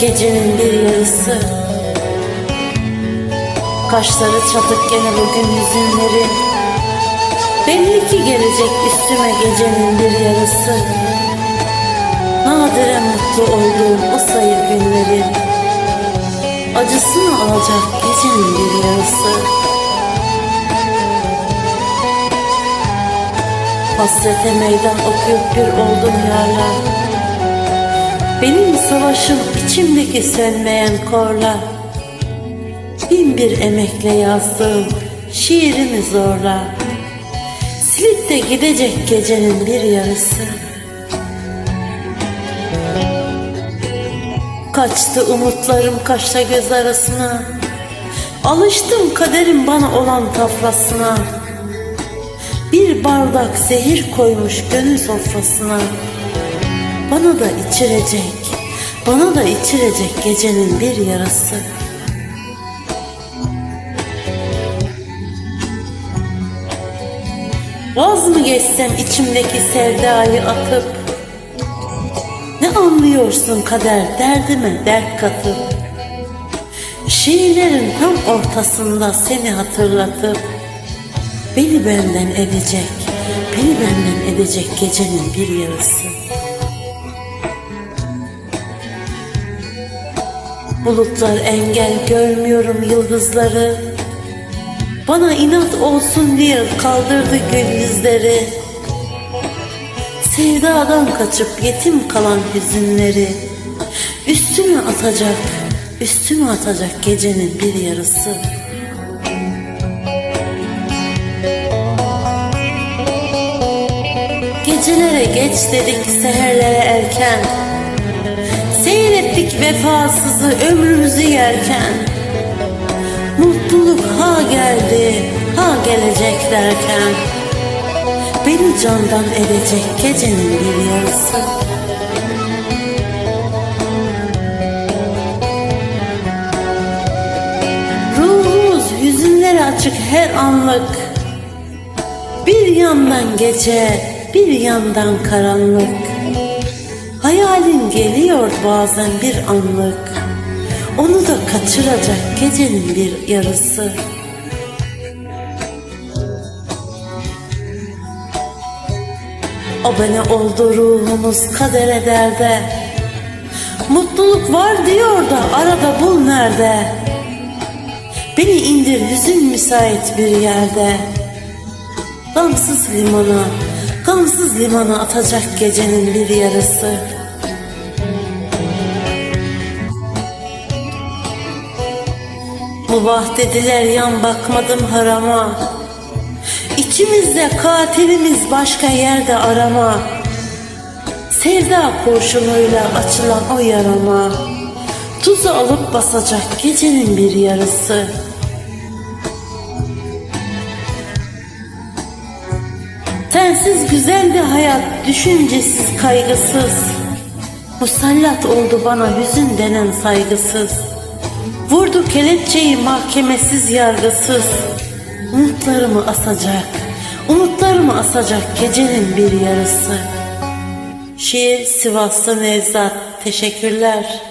gecenin bir yarısı. Kaşları çatık gene bugün yüzünleri Belli ki gelecek üstüme gecenin bir yarısı. Nadiren mutlu olduğum o sayı günlerin Acısını alacak gecenin bir yarısı. Hasrete meydan okuyup bir oldum yarlar Benim savaşım içimdeki sönmeyen korla Bin bir emekle yazdığım şiirimi zorla Silip de gidecek gecenin bir yarısı. Kaçtı umutlarım kaşla göz arasına. Alıştım kaderin bana olan tafrasına Bir bardak zehir koymuş gönül sofrasına Bana da içirecek Bana da içirecek gecenin bir yarası Vaz mı geçsem içimdeki sevdayı atıp? Ne anlıyorsun kader derdime dert katıp? Şiirlerin tam ortasında seni hatırlatıp Beni benden edecek, beni benden edecek gecenin bir yarısı Bulutlar engel görmüyorum yıldızları. Bana inat olsun diye kaldırdı gül yüzleri. Sevdadan kaçıp yetim kalan hüzünleri. Üstüme atacak, üstüme atacak gecenin bir yarısı. Gecelere geç dedik seherlere erken Seyrettik vefasızı ömrümüzü yerken. Mutluluk ha geldi, ha gelecek derken. Beni candan edecek gecenin bir yarısı Ruhumuz yüzünleri açık her anlık. Bir yandan gece, bir yandan karanlık Hayalin geliyor bazen bir anlık. Onu da kaçıracak gecenin bir yarısı. Abone oldu ruhumuz kadere derde. Mutluluk var diyor da arada bul nerede? Beni indir hüzün müsait bir yerde. Gamsız limana, gamsız limana atacak gecenin bir yarısı Mubah dediler yan bakmadım harama. İçimizde katilimiz başka yerde arama. Sevda kurşunuyla açılan o yarama. Tuzu alıp basacak gecenin bir yarısı. Sensiz güzeldi hayat düşüncesiz kaygısız. Musallat oldu bana hüzün denen saygısız Vurdu kelepçeyi mahkemesiz yargısız. Umutlarımı asacak Umutlarımı asacak gecenin bir yarısı. Şiir Sivaslı Nevzat Teşekkürler